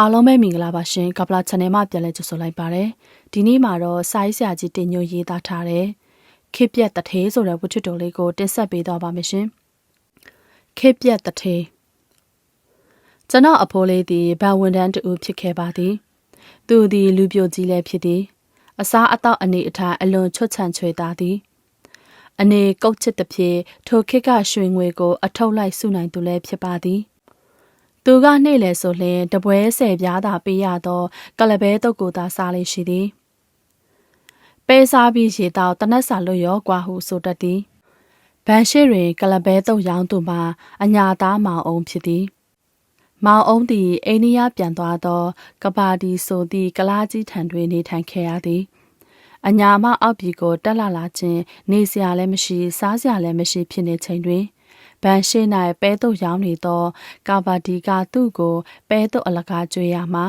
အားလုံးပဲမင်္ဂလာပါရှင်ကပလာ channel မှာပြန်လည်ကြိုဆိုလိုက်ပါတယ်ဒီနေ့မှာတော့စာရေးဆရာကြီးတင်ညိုရေးသားထားတဲ့ခေပြက်တထေးဆိုတဲ့ဝတ္ထုတော်လေးကိုတင်ဆက်ပေးတော့ပါမယ်ရှင်ခေပြက်တထေးကျွန်တော်အဖိုးလေးသည်ဗန်ဝန်တန်းတူဖြစ်ခဲ့ပါသည် သူသည်လူပြိုကြီးလည်းဖြစ်သည်အစားအသောက်အနေအထားအလွန်ချွတ်ချန်ချွေသားသည်အနေကုတ်ချစ်တစ်ဖြစ်ထိုခေတ်ကရွှေငွေကို အထုတ်လိုက်စုနိုင်သူလည်းဖြစ်ပါသည် သူကနှိမ့်လေဆိုလျင်တပွဲဆယ်ပြားသာပေးရသောကလဘဲတုတ်ကိုသာစားလေးရှိသည်ပဲစားပြီးရေတောက်တနက်စာလွတ်ရောကွာဟုဆိုတတ်သည်ဗန်ရှိတွင်ကလဘဲတုတ်ရောင်းသူမှာအညာသားမောင်အောင်ဖြစ်သည်မောင်အောင်သည်အိန္ဒိယပြန်သွားသော ကပါတီဆိုသည့်ကလားကြီးထံတွင်နေထိုင်ခဲ့ရသည်အညာမအောက်ပြည်ကိုတက်လာလာခြင်းနေစရာလည်းမရှိစားစရာလည်းမရှိဖြစ်နေချိန်တွင် ဗန်ရှိ၌ပဲတုတ်ရောင်းနေသော ကာဘာဒီကသူ့ကိုပဲတုတ်အလကားကျွေးရမှာ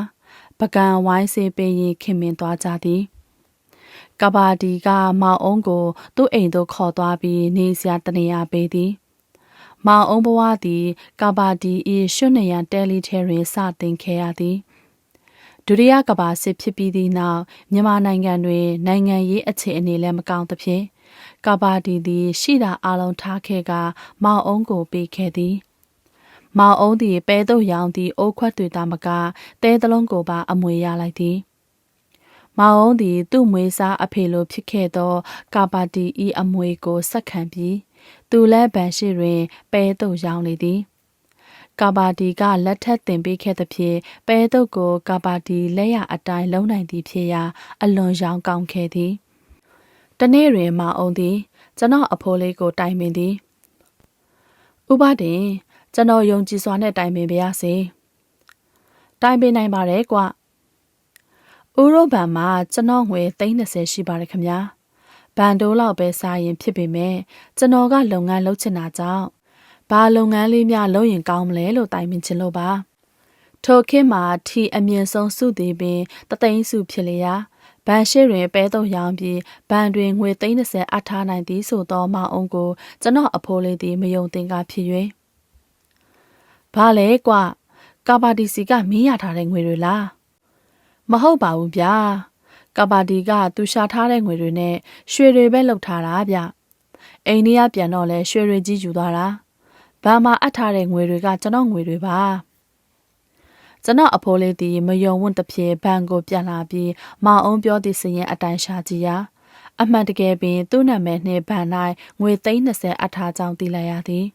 ပကံဝိုင်းစေးပေးရင်ခင်မင်သွားကြသည်ကဘာဒီကမောင်အုံးကိုသူ့အိမ်သို့ခေါ်သွားပြီးနေစရာတနေရာပေးသည်မောင်အုံးဘဝသည်ကဘာဒီ၏ရွှွနေရန်တယ်လီထဲတွင်စတင်ခဲ့ရသည်ဒုတိယကဘာစစ်ဖြစ်ပြီးသည့်နောက်မြန်မာနိုင်ငံတွင်နိုင်ငံရေးအခြေအနေလည်းမကောင်းသဖြင့် ကဘာဒီသည် ရှိတာအလုံးထားခဲ့ကမောင်အုံးကိုပေးခဲ့သည်မောင်အုံးသည်ပဲတို့ရောင်သည့်အိုးခွက်တွေတာမကတဲသလုံးကိုပါအမွေရလိုက်သည်မောင်အုံးသည် သူ့မွေးစားအဖေလိုဖြစ်ခဲ့သော ကာပါတီဤအမွေကိုဆက်ခံပြီးသူလည်းဗန်ရှိတွင်ပဲတို့ရောင်းလေသည်ကာပါတီကလက်ထက်တင်ပေးခဲ့သဖြင့်ပဲတုတ်ကိုကာပါတီလက်ရအတိုင်းလုံးနိုင်သည်ဖြစ်ရာအလွန်ရောင်ကောင်းခဲ့သည် တနေ့တွင်မအောင်သည် ကျွန်တော်အဖိုးလေးကို တိုင်ပင်သည်ဥပဒေကျွန်တော်ယုံကြည်စွာနဲ့တိုင်ပင်ပါရစေတိုင်ပင်နိုင်ပါတယ်ကွဥရောဘန်မှာကျွန်တော်ငွေ30ရှိပါတယ်ခင်ဗျာဘန်တိုးလောက်ပဲစားရင်ဖြစ်ပေမဲ့ကျွန်တော်ကလုပ်ငန်းလုပ်ချင်တာကြောင့်ဘာလုပ်ငန်းလေးများလုပ်ရင်ကောင်းမလဲလို့တိုင်ပင်ချင်လို့ပါထိုခေတ်မှာထီအမြင့်ဆုံးစုသည်ပင်တသိန်းစုဖြစ်လျာ ဘန်ရှိတွင်ပဲတော့ရောင်းပြီးဘန်တွင်ငွေ30အထားနိုင်သည်ဆိုသောမအောင်ကိုကျွန်တော်အဖိုးလေးသည်မယုံသင်ကဖြစ်၍ဘာလဲကွကာပါတီစီကမင်းရထားတဲ့ငွေတွေလားမဟုတ်ပါဘူးဗျာကာပါတီကသူရှာထားတဲ့ငွေတွေနဲ့ရွှေတွေပဲလောက်ထားတာဗျအိန္ဒိယပြန်တော့လဲရွှေတွေကြီးယူသွားတာဘာမှအပ်ထားတဲ့ငွေတွေကကျွန်တော်ငွေတွေပါ ကျွန်တော်အဖိုးလေးသည်မယုံဝန့်တစ်ပြေဘန်ကိုပြန်လာပြီးမောင်အောင်ပြောသည့်စရင်အတိုင်းရှာကြည့်ရာအမှန်တကယ်ပင်သူ့နာမည်နှင့်ဘန်၌ငွေ30အထားကြောင်းသိလိုက်ရသည်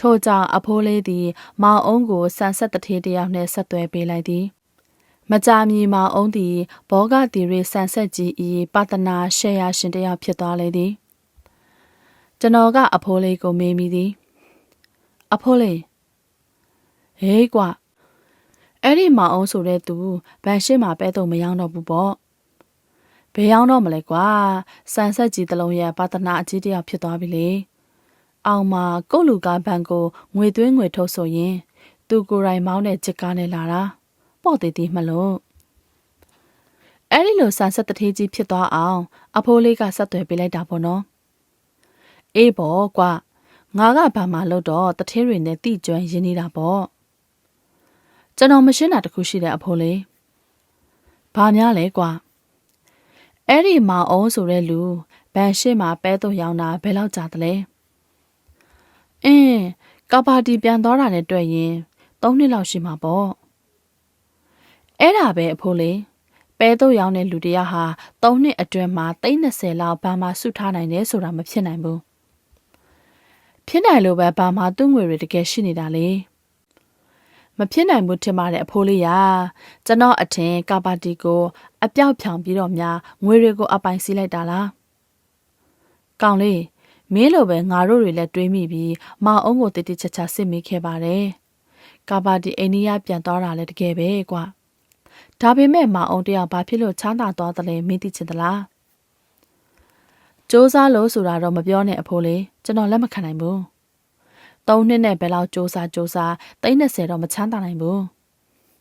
ထို့ကြောင့်အဖိုးလေးသည် မောင်အောင်ကိုဆန်ဆက်တထေးတယောက်နှင့်ဆက်သွယ်ပေးလိုက်သည်မကြာမီမောင်အောင်သည်ဘောဂတီရီဆန်ဆက်ကြီး၏ပါတနာရှယ်ယာရှင်တယောက်ဖြစ်သွားလေသည်ကျွန်တော်ကအဖိုးလေးကိုမေးမိသည် အဖိုးလေးဟေးကွာ အဲ့ဒီမောင်အောင်ဆိုတဲ့သူဗန်ရှင်းမှာပဲတော့မရောက်တော့ဘူးပေါ့ဘယ်ရောက်တော့မလဲကွာစံဆက်ကြီးတလုံးရဲ့ပါတနာအကြီးတယောက်ဖြစ်သွားပြီလေအောင်မှာကိုလူကဘန်ကိုငွေသွင်းငွေထုတ်ဆိုရင် သူကိုယ်တိုင်မောင်းတဲ့ချစ်ကားနဲ့လာတာပေါ့တည်တည်မလို့အဲ့ဒီလိုစံဆက်တထေးကြီးဖြစ်သွားအောင် အဖိုးလေးကဆက်သွယ်ပေးလိုက်တာပေါ့နော်အေးပေါ့ကွာငါကဘာမှလို့တော့တထေးတွေနဲ့တိကျွမ်းရင်းနေတာပေါ့ ကျွန်တော်မရှင်းတာတခုရှိတဲ့အဖိုးလေးဘာများလဲကွာအဲ့ဒီမောင်အောင်ဆိုတဲ့လူဗန်ရှိမှာပဲတော့ရောင်းတာဘယ်လောက်ကြာသလဲအင်းကပါတီပြန်သွားတာနဲ့တွေ့ရင်၃နှစ်လောက်ရှိမှာပေါ့အဲ့ဒါပဲအဖိုးလေးပဲတော့ရောင်းတဲ့လူတယောက်ဟာ၃နှစ်အတွင်းမှာ30လောက်ဘာမှစုထားနိုင်တယ်ဆိုတာမဖြစ်နိုင်ဘူးဖြစ်နိုင်လို့ပဲဘာမှသူ့ငွေတွေတကယ်ရှိနေတာလေ မဖြစ်နိုင်ဘူးထင်ပါတယ်အဖိုးလေးရာကျွန်တော်အထင်ကာပါတီကို အပြောက်ဖြောင်ပြီးတော့များငွေတွေကိုအပိုင်စီးလိုက်တာလားကောင်းလေးမင်းလိုပဲငါတို့တွေလည်းတွေးမိပြီးမောင်အုံးကိုတိတိကျကျစစ်မိခဲ့ပါတယ်ကာပါတီအိန္ဒိယပြန်သွားတာလည်းတကယ်ပဲကွာဒါပေမဲ့မောင်အုံးတယောက်ဘာဖြစ်လို့ချမ်းသာသွားတယ်လဲမင်းသိချင်သလားစ조사လို့ဆိုတာတော့မပြောနဲ့အဖိုးလေးကျွန်တော်လက်မခံနိုင်ဘူး ၃နှစ်နဲ့ဘယ်လောက်စ조사စ조사30တော့မချမ်းသာနိုင်ဘူး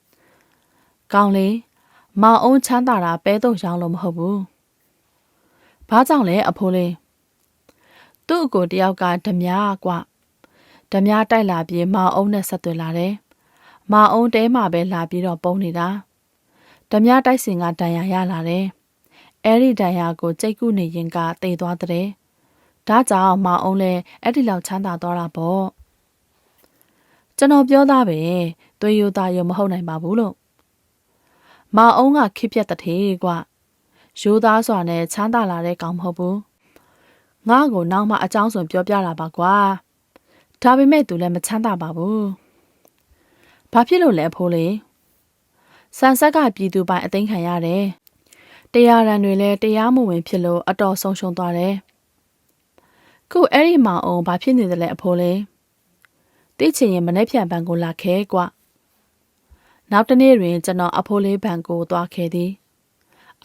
။ကောင်းလေမောင်အုံးချမ်းသာတာပဲတော့ရောင်းလို့မဟုတ်ဘူး။ဘာကြောင့်လဲအဖိုးလေး။သူ့အကိုတယောက်ကဓမြကွဓမြတိုက်လာပြီးမောင်အုံးနဲ့ဆက်သွယ်လာတယ် မအောင်တဲမှာပဲလာပြီးတော့ပုံနေတာဓမြတိုက်စင်ကတန်ရာရလာတယ်အဲ့ဒီတန်ရာကိုကြိတ်ကုနေရင်ကတိတ်သွားတဲ့ဒါကြောင့်မအောင်လဲအဲ့ဒီလောက်ချမ်းသာသွားတာပေါ့ ကျွန်တော်ပြောသားပဲသွေးရိုးသားရုံမဟုတ်နိုင်ပါဘူးလို့မအောင်ကခိပြက်တဲ့ထေကွရိုးသားစွာနဲ့ချမ်းသာလာတဲ့ကောင်မဟုတ်ဘူးငါ့ကိုနောက်မှအကြောင်းစုံပြောပြလာပါကွာဒါပေမဲ့သူလည်းမချမ်းသာပါဘူးဘာဖြစ်လို့လဲဖိုးလေဆန်ဆက်ကပြည်သူပိုင်အသိမ်းခံရတယ်တရားရန်တွေလည်းတရားမဝင်ဖြစ်လို့အတော်ဆုံးရှုံးသွားတယ်ခုအဲ့ဒီမောင်အောင်ဘာဖြစ်နေတယ်လဲအဖိုးလေ သိချင်ရင်မနေ့ပြန်ဘန်ကိုလာခဲကွနောက်တနေ့တွင်ကျွန်တော်အဖိုးလေးဘန်ကိုသွားခဲ့သည်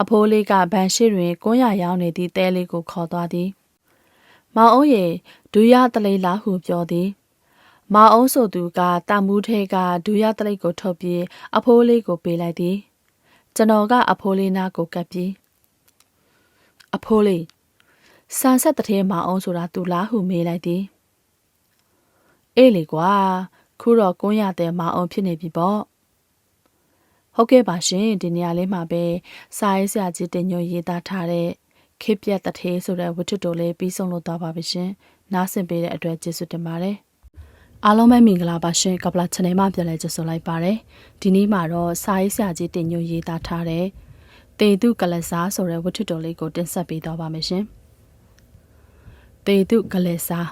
အဖိုးလေးကဘန်ရှိတွင်ကွန်းရရောင်းနေသည့်တဲလေးကိုခေါ်သွားသည်မောင်အုံးရေဒူရတလိလားဟုပြောသည်မောင်အုံးဆိုသူကတာမူးထဲကဒူရတလိကိုထုတ်ပြီးအဖိုးလေးကိုပေးလိုက်သည်ကျွန်တော်ကအဖိုးလေးနားကိုကပ်ပြီးအဖိုးလေးဆန်ဆက်တဲ့ထဲမောင်အုံးဆိုတာသူလားဟုမေးလိုက်သည် အေးလေကွာခုတော့ကွန်းရတဲ့မောင်အုံးဖြစ်နေပြီပေါ့ဟုတ်ကဲ့ပါရှင်ဒီနေရာလေးမှာပဲစာရေးဆရာကြီးတင်ညွှန်ရေးသားထားတဲ့ခေပြတ်တထေးဆိုတဲ့ဝတ္ထုတိုလေးပြီးဆုံးလို့သွားပါပြီရှင်နားဆင်ပေးတဲ့အတွက်ကျေးဇူးတင်ပါတယ်အားလုံးပဲမင်္ဂလာပါရှင်ကပလာ channel မှာပြန်လည်ကြိုဆိုလိုက်ပါတယ်ဒီနေ့မှာတော့စာရေးဆရာကြီးတင်ညွှန်ရေးသားထားတဲ့တေတုကလစားဆိုတဲ့ဝတ္ထုတိုလေးကိုတင်ဆက်ပေးသွားပါမယ်ရှင်တေတုကလစား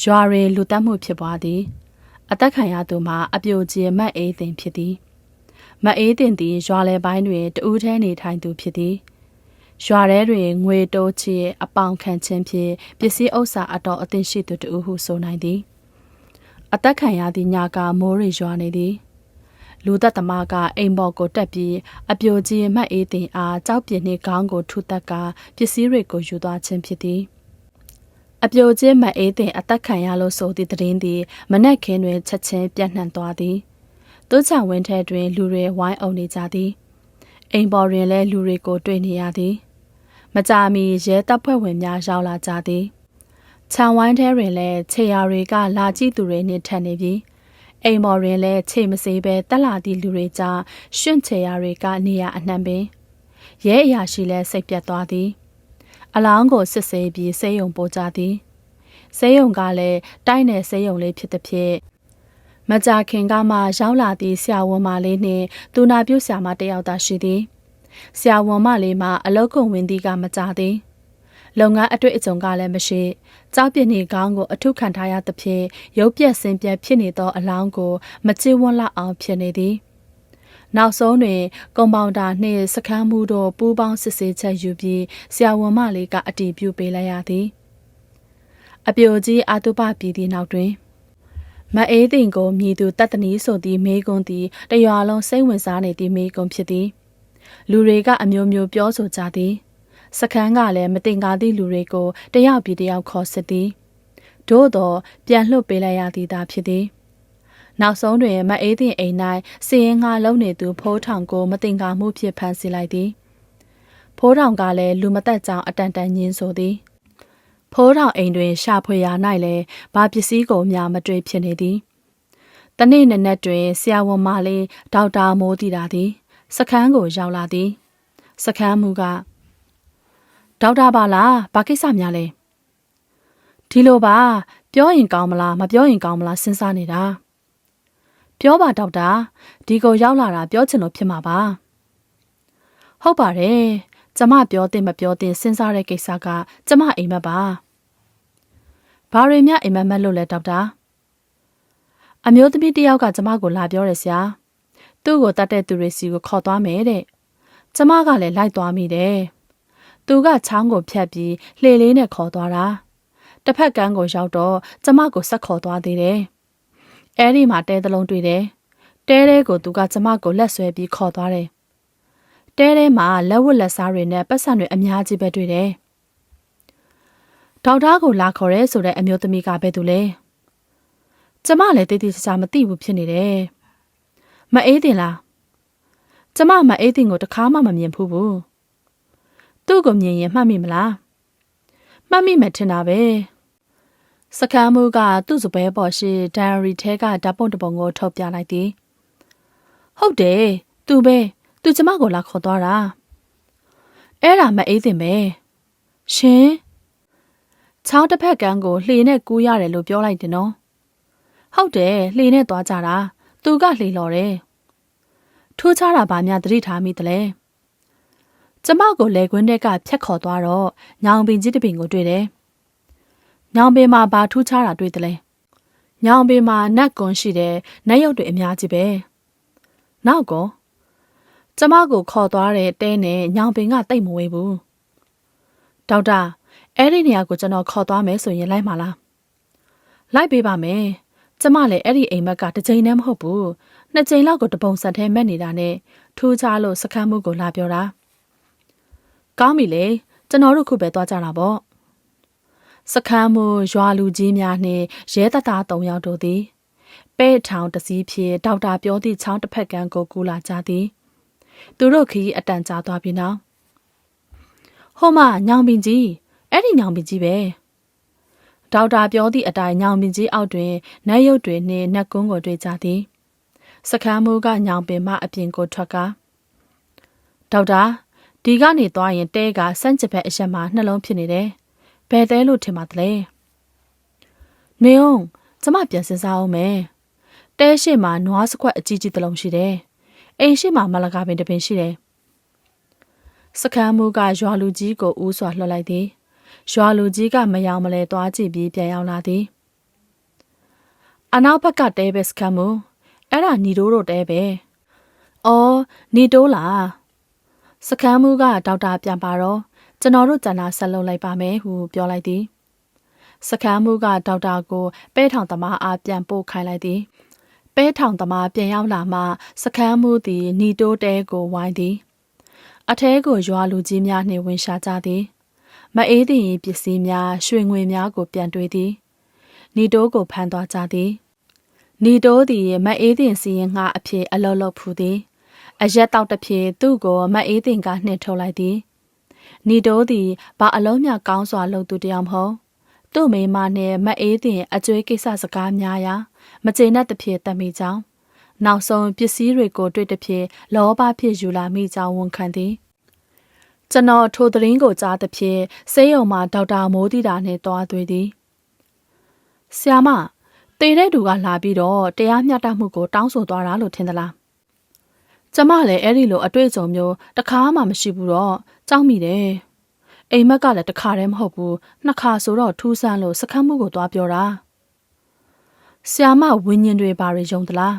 ရွာရီလူတက်မှုဖြစ်ပွားသည် အသက်ခံရသူမှာအပြိုကြီးမတ်အေးတင်ဖြစ်သည်မတ်အေးတင်သည်ရွာလယ်ပိုင်းတွင်တူးထဲနေထိုင်သူဖြစ်သည်ရွာထဲတွင်ငွေတိုးချေအပေါင်ခံခြင်းဖြင့်ပစ္စည်းဥစ္စာအတော်အသင့်ရှိသူတူဟုဆိုနိုင်သည် အသက်ခံရသည့်ညကမိုးရိရွာနေသည်လူသက်သမားကအိမ်ပေါ်ကိုတက်ပြီးအပြိုကြီးမတ်အေးတင်အားကြောက်ပြင်းနှင့်ခေါင်းကိုထုသက်ကပစ္စည်းတွေကိုယူသွားခြင်းဖြစ်သည် အပြိုကျင်းမအေးတဲ့အသက်ခံရလို့ဆိုသည့်သတင်းသည်မနက်ခင်းတွင်ချက်ချင်းပြန့်နှံ့သွားသည်။တိုးချဝင်းထဲတွင် လူတွေဝိုင်းအုံနေကြသည်။အိမ်ပေါ်တွင်လည်းလူတွေကို တွေ့နေရသည်။မကြာမီရဲတပ်ဖွဲ့ဝင်များရောက်လာကြသည်။ခြံဝိုင်းထဲတွင်လည်းခြေရာတွေကလာကြည့်သူတွေနှင့်ထက်နေပြီ။အိမ်ပေါ်တွင်လည်းခြေမစေးပဲတက်လာသည့်လူတွေကြားရှွန့်ခြေရာတွေကနေရအနှံပင်ရဲအရာရှိလည်းစိတ်ပြတ်သွားသည်။ အလောင်းကိုစစ်ဆေးပြီးဆေးရုံပို့ကြသည်ဆေးရုံကလည်းတိုက်နယ်ဆေးရုံလေးဖြစ်သည်ဖြင့်မကြခင်ကမှရောက်လာသည့်ဆရာဝန်မလေးနှင့်သူနာပြုဆရာမတယောက်သာရှိသည်ဆရာဝန်မလေးမှာအလုတ်ကုန်ဝင်သည်ကမကြသည်လုပ်ငန်းအတွေ့အကြုံကလည်းမရှိကြောက်ပြစ်နေကောင်းကိုအထုခံထားရသဖြင့်ရုပ်ပြက်စင်ပြက်ဖြစ်နေသောအလောင်းကိုမချစ်ဝန်းလောက်အောင်ဖြစ်နေသည် နောက်ဆုံးတွင်ကွန်ပေါင်တာနှင့်စခန်းမှုတို့ပူးပေါင်းစစ်ဆေးချက်ယူပြီးဆရာဝန်မလေးကအတည်ပြုပေးလိုက်ရသည်အပြိုကြီးအာတုပပြည်သည့်နောက်တွင်မအေးတင်ကိုမြည်သူတတ်တနီဆိုသည့်မေကွန်းသည်တရွာလုံးစိတ်ဝင်စားနေသည့်မေကွန်းဖြစ်သည်လူတွေကအမျိုးမျိုးပြောဆိုကြသည်စခန်းကလည်းမတင်ကားသည့်လူတွေကိုတယောက်ပြီးတယောက်ခေါ်စစ်သည်သို့တော့ပြန်လှုပ်ပေးလိုက်ရသည်သာဖြစ်သည် နောက်ဆုံးတွင်မအေးသည့်အိမ်၌စီရင်ငါလုံးနေသူဖိုးထောင်ကိုမတင်ကားမှုဖြင့်ဖမ်းဆီးလိုက်သည်ဖိုးထောင်ကလည်းလူမသက်ကြောင်အတန်တန်ညင်းဆိုသည်ဖိုးထောင်အိမ်တွင် ရှာဖွေရာ၌လည်းဘာပစ္စည်းကိုများမတွေ့ဖြစ်နေသည်တနေ့နနက်တွင်ဆရာဝန်မလေးဒေါက်တာမိုးတည်တာသည် စခန်းကိုရောက်လာသည် စခန်းမူကဒေါက်တာပါလားဘာကိစ္စများလဲဒီလိုပါ ပြောရင်ကောင်းမလားမပြောရင်ကောင်းမလားစဉ်းစားနေတာ ပြောပါဒေါက်တာဒီကိုရောက်လာတာပြောချင်လို့ဖြစ်မှာပါဟုတ်ပါတယ်ကျမပြောတဲ့မပြောတဲ့စဉ်းစားတဲ့ကိစ္စကကျမအိမ်မက်ပါဘာတွေများအိမ်မက်မက်လို့လဲဒေါက်တာအမျိုးသမီးတယောက်ကကျမကိုလာပြောတယ်ဆရာသူ့ကိုတတ်တဲ့သူတွေစီကိုခေါ်သွားမယ်တဲ့ကျမကလည်းလိုက်သွားမိတယ်သူကချောင်းကိုဖြတ်ပြီးလှေလေးနဲ့ခေါ်သွားတာတစ်ဖက်ကန်းကိုရောက်တော့ကျမကိုဆက်ခေါ်သွားသေးတယ် အဲ့ဒီမှာတဲတလုံးတွေ့တယ်တဲတဲကိုသူကကျမကိုလက်ဆွဲပြီးခေါ်သွားတယ်တဲထဲမှာလက်ဝတ်လက်စားတွေနဲ့ပတ်စံတွေအများကြီးပဲတွေ့တယ်ဒေါက်တာကိုလာခေါ်ရဲဆိုတဲ့အမျိုးသမီးကပဲသူလဲကျမလည်းတိတိကျကျမသိဘူးဖြစ်နေတယ်မအေးတင်လားကျမမအေးတင်ကိုတခါမှမမြင်ဘူးဘူးသူ့ကိုမြင်ရင်မှတ်မိမလားမှတ်မိမှထင်တာပဲ စကမ်းမှုကသူ့စပွဲပေါ်ရှိဒိုင်အရီထဲကဓာတ်ပုံတစ်ပုံကိုထုတ်ပြလိုက်သည်ဟုတ်တယ်သူပဲသူကျမကိုလာခေါ်သွားတာအဲ့ဒါမအေးသင်ပဲရှင်ချောင်းတစ်ဖက်ကန်းကိုလှေနဲ့ကူးရတယ်လို့ပြောလိုက်တယ်နော်ဟုတ်တယ်လှေနဲ့သွားကြတာသူကလှေလော်တယ်ထိုးချတာဘာများသတိထားမိသလဲကျမကိုလေကွင်းထဲကဖြတ်ခေါ်သွားတော့ညောင်ပင်ကြီးတစ်ပင်ကိုတွေ့တယ်။ ညောင်ပင်မှာဘာထူးခြားတာတွေ့တယ်လဲ။ညောင်ပင်မှာနတ်ကွန်ရှိတယ်နတ်ရုပ်တွေအများကြီးပဲ။နောက်ကောကျမကိုခေါ်သွားတဲ့တဲနဲ့ညောင်ပင်ကတိတ်မဝေးဘူး။ဒေါက်တာအဲ့ဒီနေရာကိုကျွန်တော်ခေါ်သွားမယ်ဆိုရင်လိုက်မှာလား။လိုက်ပေးပါမယ်။ကျမလည်းအဲ့ဒီအိမ်မက်ကတစ်ချိန်တည်းမဟုတ်ဘူး။နှစ်ချိန်လောက်ကိုတပုံဆက်ထဲမဲ့နေတာနဲ့ထူးခြားလို့စခန်းမှုကိုလာပြောတာ။ကောင်းပြီလေကျွန်တော်တို့ခုပဲသွားကြတာပေါ့ စခန်းမှုရွာလူကြီးများနှင့်ရဲတပ်သား၃ယောက်တို့သည်ပဲ့ထောင်တစည်းဖြင့်ဒေါက်တာပြောသည့်ချောင်းတစ်ဖက်ကန်းကိုကူလာကြသည် သူတို့ခရီးအတန်ကြာသွားပြီနော်ဟိုမညောင်ပင်ကြီးအဲ့ဒီညောင်ပင်ကြီးပဲဒေါက်တာပြောသည့်အတိုင်းညောင်ပင်ကြီးအောက်တွင်နတ်ရုပ်တွေနှင့်နတ်ကုန်းကိုတွေ့ကြသည်စခန်းမှုကညောင်ပင်မှအပြင်ကိုထွက်ကားဒေါက်တာဒီကနေသွားရင်တဲကစန့်ကျက်ဘက်အရက်မှာနှလုံးဖြစ်နေတယ်။ ဘယ်တဲလို့ထင်ပါသလဲ။နေအောင်ကျမပြန်စဉ်းစားအောင်မယ်။တဲရှိမှာနွားစခွက်အကြီးကြီးတစ်လုံးရှိတယ်။အိမ်ရှိမှာမလကာပင်တစ်ပင်ရှိတယ်။စကမ်းမူကရွာလူကြီးကိုဦးစွာလှော်လိုက်သည်။ရွာလူကြီးကမယောင်မလဲသွားကြည့်ပြီးပြန်ရောက်လာသည်။အနောက်ဘက်ကတဲပဲစကမ်းမူအဲ့ဒါညီတို့တို့တဲပဲ။အော်ညီတိုးလား။စကမ်းမှုကဒေါက်တာပြန်ပါတော့ ကျွန်တော်တို့ကျန်တာဆက်လုပ်လိုက်ပါမယ်ဟုပြောလိုက်သည်စကမ်းမှုကဒေါက်တာကိုပဲထောင်သမားအားပြန်ပို့ခိုင်းလိုက်သည်ပဲထောင်သမားပြန်ရောက်လာမှစကမ်းမှုသည်ညီတိုးတဲကိုဝိုင်းသည်အထဲကိုရွာလူကြီးများနှင့်ဝင်ရှာကြသည်မအေးသည်ပစ္စည်းများရွှေငွေများကိုပြန်တွေးသည်ညီတိုးကိုဖမ်းသွားကြသည်နီတိုးသည်မအေးသည်စီရင်ငှအဖြစ်အလောလောဖူသည်အရက်တောက်တစ်ဖြေသူ့ကိုမအေးတင်ကနှင်ထုတ်လိုက်သည် နီတိုးသည်ဘာအလုံးမြကောင်းစွာလှုပ်သူတယောက်မဟုတ်သူ့မိမနဲ့မအေးတင်အကျွေးကိစ္စစကားများရာမကျေနပ်တစ်ဖြေတက်မိကြောင်းနောက်ဆုံးပစ္စည်းတွေကိုတွေ့တစ်ဖြေလောဘဖြစ်ယူလာမိကြောင်းဝန်ခံသည်ကျွန်တော်ထိုသတင်းကိုကြားသဖြင့်စေယုံမှာဒေါက်တာမိုးတီတာနဲ့တွားသွေးသည်ဆ iam မတေတဲ့သူကလာပြီးတော့တရားမျှတမှုကိုတောင်းဆိုသွားတာလို့ထင်သလား ကျမလည်းအဲ့ဒီလိုအတွေ့အကြုံမျိုးတခါမှမရှိဘူးတော့ကြောက်မိတယ်။အိမ်မက်ကလည်းတခါတည်းမဟုတ်ဘူးနှစ်ခါဆိုတော့ထူးဆန်းလို့စခန်းမှုကိုသွားပြောတာ။ဆီယာမဝင်းညင်တွေဘာတွေယုံသလား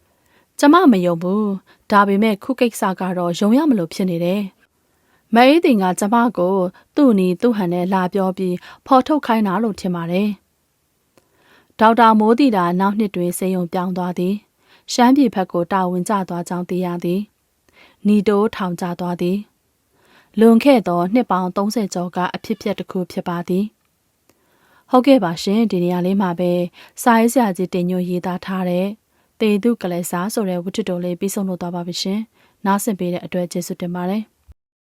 ။ကျမမယုံဘူး။ဒါပေမဲ့ခုကိစ္စကတော့ယုံရမလို့ဖြစ်နေတယ်။မအေးတင်ကကျမကိုသူ့နီသူ့ဟန်နဲ့လာပြောပြီးဖော်ထုတ်ခိုင်းတာလို့ထင်ပါတယ်။ဒေါက်တာမိုးတီတာနောက်နှစ်တွင်စေယုံပြောင်းသွားသည်။ ရှမ်းပြည်ဘက်ကိုတာဝန်ကျသွားကြောင်းသိရသည်။နီတိုးထောင်ကျသွားသည်။လွန်ခဲ့သောနှစ်ပေါင်း30ကျော်ကအဖြစ်ပြက်တစ်ခုဖြစ်ပါသည်။ဟုတ်ကဲ့ပါရှင်ဒီနေရာလေးမှာပဲစာရေးဆရာကြီးတင်ညွှန်ရေးသားထားတဲ့တေသူကလေးစားဆိုတဲ့ဝတ္ထုတော်လေးပြီးဆုံးလို့သွားပါပြီရှင်။နားဆင်ပေးတဲ့အတွက်ကျေးဇူးတင်ပါတယ်။